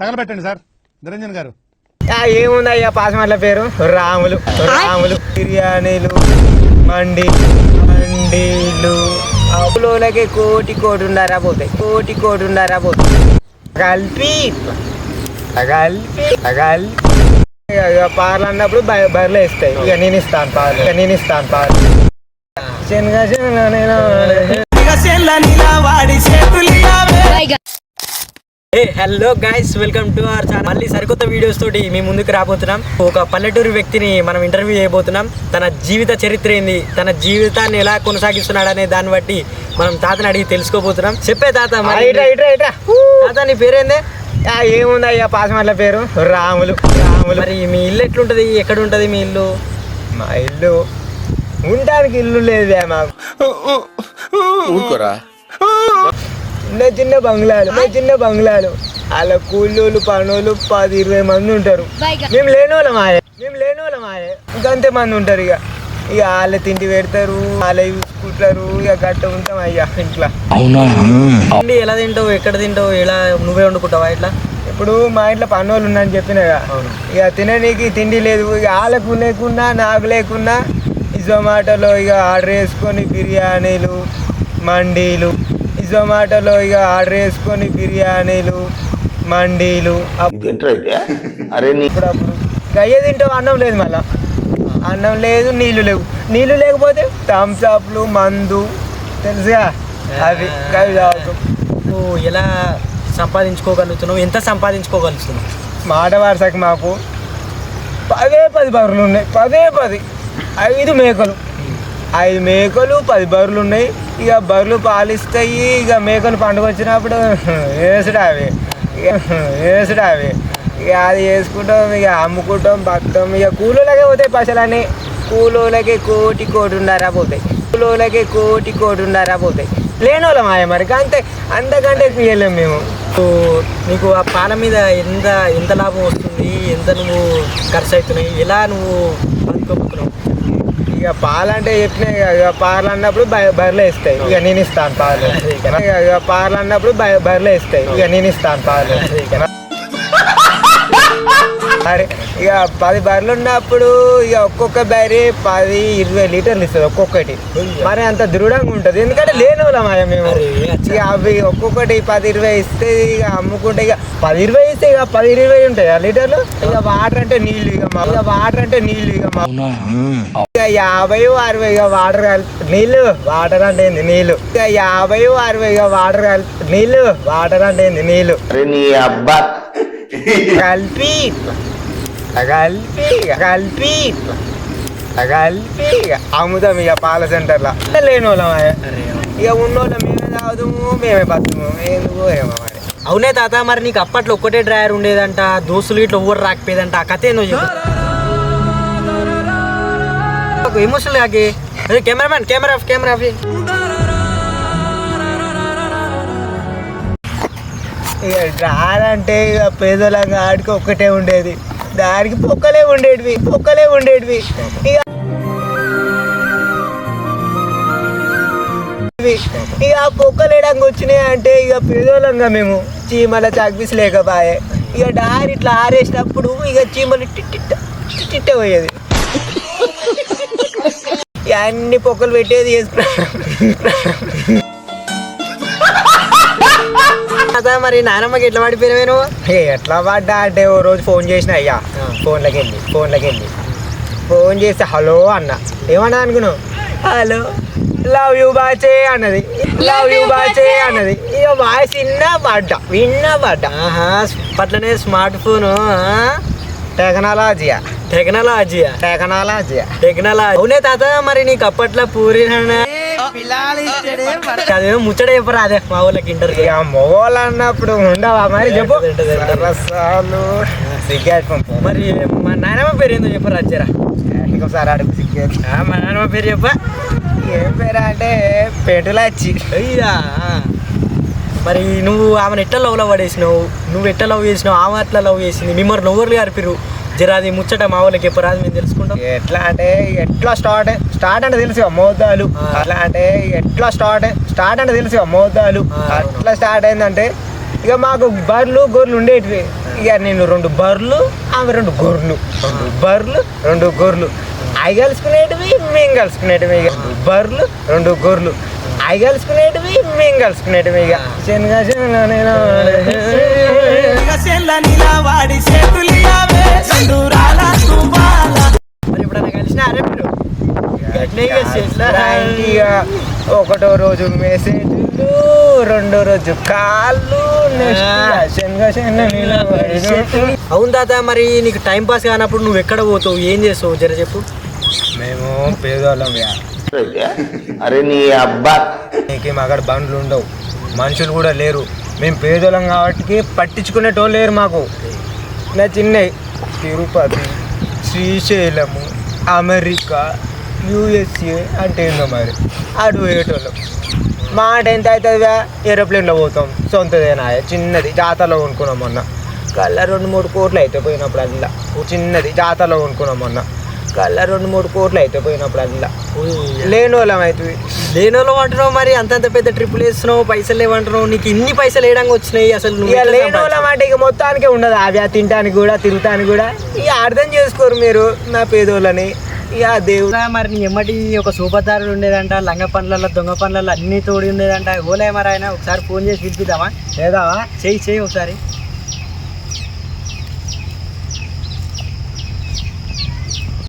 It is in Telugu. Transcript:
తగలబెట్టండి సార్. నిరంజన్ గారు. ఆ, ఏముందయ్యా పాసమట్ల పేరు? రాములు. రాములు. బిర్యానీలు మండి మండీలు. అప్పులోలకి కోటి కోటి ఉండారా పోతాయి. కోటి కోటి ఉండారా పోతాయి కలిపి కలిపి కలిపి పార్లు అన్నప్పుడు బ- బర్రెలు వేస్తాయి. ఇక నేను ఇస్తాను పాలు. ఇక నేను ఇస్తాను పాలు. శనగ శనగ నేను ఏ hello guys welcome to our channel మళ్ళీ సరికొత్త వీడియోస్ తోటి మీ ముందుకు రాబోతున్నాం. ఒక పల్లెటూరు వ్యక్తిని మనం ఇంటర్వ్యూ చేయబోతున్నాం. తన జీవిత చరిత్ర ఏంది? తన జీవితాన్ని ఎలా కొనసాగిస్తున్నాడు అనే దాన్ని బట్టి మనం తాతని అడిగి తెలుసుకోబోతున్నాం. చెప్పే తాత మరి. తాత నీ పేరేందే ఏముందయ్యా పాసమట్ల పేరు? రాములు రాములు. మరి మీ ఇల్లు ఎట్లుంటది? ఎక్కడ ఉంటది మీ ఇల్లు? మా ఇల్లు ఉండడానికి ఇల్లు లేదే మాకు. ఊరుకోరా. చిన్న చిన్న బంగ్లాలు చిన్న చిన్న బంగ్లాలు. వాళ్ళ కూలోళ్ళు పనులు పది ఇరవై మంది ఉంటారు. మేము లేనోళ్ళం ఆయే. మేము లేనోళ్ళం ఆయే. ఇంకంతే మంది ఉంటారు ఇక. ఇక వాళ్ళ తిండి పెడతారు వాళ్ళ చూసుకుంటారు ఇక గట్ట ఉంటాం అయ్యా ఇంట్లో. తిండి ఎలా తింటావు ఎక్కడ తింటావు ఎలా నువ్వే వండుకుంటావా ఇట్లా? ఇప్పుడు మా ఇంట్లో పన్నోళ్ళు ఉన్నాయని చెప్పినగా ఇక. తిననీకి తిండి లేదు. ఇక వాళ్ళకు లేకున్నా నాకు లేకున్నా ఈ జొమాటోలో ఇక ఆర్డర్ చేసుకొని బిర్యానీలు మండీలు జొమాటోలో ఇక ఆర్డర్ చేసుకొని బిర్యానీలు మండీలు అయ్యే తింటాం అన్నం లేదు మళ్ళా. అన్నం లేదు నీళ్ళు లేవు. నీళ్ళు లేకపోతే థమ్స్ అప్లు మందు తెలుసుగా? అవి అవి తాగుతాం. నువ్వు ఎలా సంపాదించుకోగలుగుతున్నావు? ఎంత సంపాదించుకోగలుగుతున్నావు? మాట వరుసకి మాకు పదే పది బర్రెలు ఉన్నాయి. పదే పది. ఐదు మేకలు. ఐదు మేకలు పది బర్రెలు ఉన్నాయి. ఇక బర్రెలు పాలిస్తాయి. ఇక మేకలు పండుగ వచ్చినప్పుడు వేసుడు అవి ఇక వేసుడు అవి ఇక అది వేసుకుంటాం ఇక అమ్ముకుంటాం బతాం ఇక కూలోళ్ళకే పోతాయి పశువులని కూలోళ్ళకి కోటి కోటి ఉండారా పోతాయి. కూలోళ్ళకి కోటి కోటి ఉన్నారా పోతాయి. లేని వాళ్ళం ఆయన మరి. అంతే అంతకంటే ఎక్కువ మేము. నీకు ఆ పాల మీద ఎంత ఎంత లాభం వస్తుంది? ఎంత నువ్వు ఖర్చు అవుతున్నాయి? ఎలా నువ్వు బతుకోబోతున్నావు ఇక పాలు అంటే చెప్పినా ఇక పాలు అన్నప్పుడు బర్రెలు వేస్తాయి ఇక నేను ఇస్తాను పాలు. ఇక పాలు అన్నప్పుడు బర్రెలు వేస్తాయి ఇక నేను ఇస్తాను పాలు. అరే ఇక పది బర్రెలు ఉన్నప్పుడు ఇక ఒక్కొక్క బర్రె పది ఇరవై లీటర్లు ఇస్తుంది ఒక్కొక్కటి. మరి అంత దృఢంగా ఉంటుంది. ఎందుకంటే లేని వాళ్ళం మేము. ఇక అవి ఒక్కొక్కటి పది ఇరవై ఇస్తే ఇక అమ్ముకుంటే ఇక పది ఇరవై ఇస్తే ఇక పది ఇరవై ఉంటాయి ఆ లీటర్లు? ఇక వాటర్ అంటే నీళ్ళు ఇక మా ఇక వాటర్ అంటే నీళ్ళు ఇక మా ఇక యాభై అరవై ఇక వాటర్ కలిపి నీళ్ళు వాటర్ అంటే ఏంది? నీళ్ళు. ఇక యాభై అరవై ఇక వాటర్ కలిపి నీళ్ళు వాటర్ అంటే ఏంది? నీళ్ళు. అరే నీ అబ్బా. కలిపి కలిపి కలిపి కలిపి అమ్ముతాం ఇక పాల సెంటర్లో లేని వాళ్ళం ఇక ఉన్నోళ్ళం మేమే తాగుతాము మేమే బతుము ఎందుకు ఏమో మరి. అవునే తాత మరి నీకు అప్పట్లో ఒక్కటే డ్రైవర్ ఉండేదంట దోస్తులు ఇట్లా ఎవరు రాకపోయేదంట ఆ కథ ఏందో చెప్పు. ఎమోషనల్ కాకి కెమెరామ్యాన్ కెమెరా కెమెరా ఇక రాదంటే ఇక పేదలంగా ఆడికి ఒక్కటే ఉండేది. దానికి పొక్కలే ఉండేటివి పొక్కలే ఉండేటివి. ఇక ఇక ఆ పొక్కలు వేయడానికి వచ్చినాయి అంటే ఇక పేదోళ్ళంగా మేము చీమల చాక్పీస్ లేకపాయే. ఇక డారి ఇట్లా ఆరేసినప్పుడు ఇక చీమలు టిట్టిట్ట టిట్టిట్ట పోయేది. అన్ని పొక్కలు పెట్టేది చేసుకున్నాం తాత మరి నానమ్మకి ఎట్లా పడిపోయినవే నువ్వు? ఏ, ఎట్లా పడ్డా అంటే ఓ రోజు ఫోన్ చేసిన అయ్యా ఫోన్లోకి వెళ్ళి ఫోన్లోకి వెళ్ళి ఫోన్ చేస్తే హలో అన్న. ఏమన్నా అనుకున్నావు? హలో. లవ్ యూ బాచే అన్నది. లవ్ యూ బాచే అన్నది. ఇక వాయిస్ విన్నా పడ్డా విన్నా పడ్డా. పట్లనే స్మార్ట్ ఫోన్ టెక్నాలజీయా. టెక్నాలజీయా? టెక్నాలజీయా. టెక్నాలజీ. అవునే తాత మరి నీకు అప్పట్లో పూరి అదేమో ముచ్చట చెప్పరా అదే మా వాళ్ళకి ఇంటర్వ్యూ ఇక మొగోళ్ళు అన్నప్పుడు ఉండవా మరి చెప్పు. పంపు. మరి మా నాయనమ్మ పేరు ఏందో చెప్పరా అచ్చారా ఇంకోసారి అడుగు సిగ్గేట్. మా నాయనమ్మ పేరు చెప్పా. ఏం పేరు అంటే పెంటులచ్చి. అయ్యా. మరి నువ్వు ఆమెను ఎట్లా లవ్లో పడేసినావు? నువ్వు ఎట్లా లవ్ చేసినావు? ఆమె ఎట్లా లవ్ చేసింది? మిమ్మల్ని నవ్వర్లు గారిపిరు జర అది ముచ్చట మా వాళ్ళకి చెప్పరా అది మేము తెలుసుకుంటాం ఎట్లా అంటే ఎట్లా స్టార్ట్ స్టార్ట్ అంటే తెలుసు మోదాలు. అట్లా అంటే ఎట్లా స్టార్ట్ స్టార్ట్ అంటే తెలుసు మోదాలు. అట్లా స్టార్ట్ అయిందంటే ఇక మాకు బర్రెలు గొర్రెలు ఉండేటివి. ఇక నేను రెండు బర్రెలు ఆమె రెండు గొర్రెలు రెండు బర్రెలు రెండు గొర్రెలు అవి కలుసుకునేటివి మేము కలుసుకునేటివి ఇక రెండు బర్రెలు రెండు గొర్రెలు అవి కలుసుకునేటివి మేము కలుసుకునేటివి ఇక శనగ శనగ నేను మరి ఎప్పుడైనా ఒకటో రోజు మెసేజ్లు రెండో రోజు కాళ్ళు అవును తాత మరి నీకు టైం పాస్ కానప్పుడు నువ్వు ఎక్కడ పోతావు ఏం చేస్తావు జర చెప్పు మేము పేదవాళ్ళం అరే నీ అబ్బా నీకేం అక్కడ బండ్లు ఉండవు మనుషులు కూడా లేరు మేము పేదోళ్ళం కాబట్టి పట్టించుకునేటోళ్ళు లేరు మాకు నా చిన్నవి తిరుపతి శ్రీశైలము అమెరికా యూఎస్ఏ అంటే ఏందో మరి? అటు పోయేటోళ్ళం. మాట ఎంత అవుతుందిగా ఏరోప్లేన్లో పోతాం. సొంతదేనా? చిన్నది. జాతరలో కొనుక్కున్నాం మొన్న. కల్లా రెండు మూడు కోట్లు అయితే పోయినప్పుడు అందులో. చిన్నది. జాతరలో కొనుక్కున్నాం మొన్న. కల్లా రెండు మూడు కోట్లు అయితే పోయినప్పుడు అందులో. లేని వాళ్ళం అవుతుంది లేనోళ్ళు అంటున్నావు మరి అంతంత పెద్ద ట్రిప్పులు వేస్తున్నావు పైసలు లేవంటున్నావు నీకు ఇన్ని పైసలు వేయడానికి వచ్చినాయి అసలు ఇక లేని వాళ్ళ మాట ఇక మొత్తానికి ఉండదు. అవి ఆ తినటానికి కూడా తిరుగుతానికి కూడా. ఇక అర్థం చేసుకోరు మీరు నా పేదోళ్ళని. ఇక దేవుడు? మరి నీ ఎమ్మటి ఒక సూపర్దారుడు ఉండేదంట లంగ పనులలో దొంగ పనులలో అన్ని తోడి ఉండేదంట. ఓలే మరి ఆయన ఒకసారి ఫోన్ చేసి పిలిపిద్దామా లేదా చెయ్యి చెయ్యి ఒకసారి.